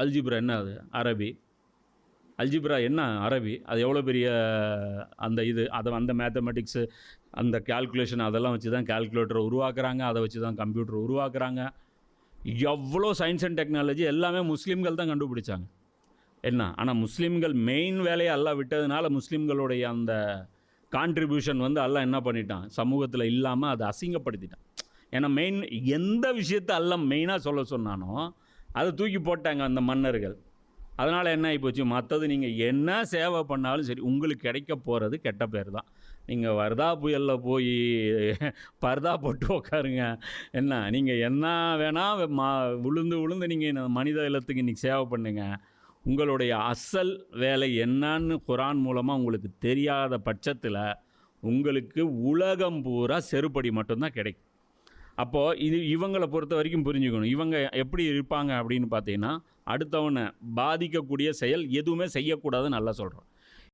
Algebra என்ன அது? அரபி. அல்ஜிப்ரா என்ன அரபி? அது எவ்வளோ பெரிய அந்த இது அதை அந்த மேத்தமெட்டிக்ஸு அந்த கால்குலேஷன் அதெல்லாம் வச்சு தான் கேல்குலேட்டரை உருவாக்குறாங்க. அதை வச்சு தான் கம்ப்யூட்டர் உருவாக்குறாங்க. எவ்வளோ சயின்ஸ் அண்ட் டெக்னாலஜி எல்லாமே முஸ்லீம்கள் தான் கண்டுபிடிச்சாங்க. என்ன? ஆனால் முஸ்லீம்கள் மெயின் வேலையை எல்லாம் விட்டதுனால முஸ்லீம்களுடைய அந்த கான்ட்ரிபியூஷன் வந்து எல்லாம் என்ன பண்ணிட்டான்? சமூகத்தில் இல்லாமல் அதை அசிங்கப்படுத்திட்டான். ஏன்னா மெயின் எந்த விஷயத்தை எல்லாம் மெயினாக சொல்ல சொன்னானோ அதை தூக்கி போட்டாங்க அந்த மன்னர்கள். அதனால் என்ன ஆகிப்போச்சு மற்றது நீங்கள் என்ன சேவை பண்ணாலும் சரி உங்களுக்கு கிடைக்க போகிறது கெட்ட பேர் தான். நீங்கள் வர்தா புயலில் போய் பர்தா போட்டு உட்காருங்க என்ன நீங்கள் என்ன வேணால் மா விழுந்து விழுந்து நீங்கள் மனித இல்லத்துக்கு இன்றைக்கி சேவை பண்ணுங்கள் உங்களுடைய அசல் வேலை என்னன்னு குரான் மூலமாக உங்களுக்கு தெரியாத பட்சத்தில் உங்களுக்கு உலகம் பூரா செருப்படி மட்டும்தான் கிடைக்கும். அப்போது இது இவங்களை பொறுத்த வரைக்கும் புரிஞ்சுக்கணும். இவங்க எப்படி இருப்பாங்க அப்படின்னு பார்த்தீங்கன்னா அடுத்தவனை பாதிக்கக்கூடிய செயல் எதுவுமே செய்யக்கூடாதுன்னு நல்லா சொல்கிறோம்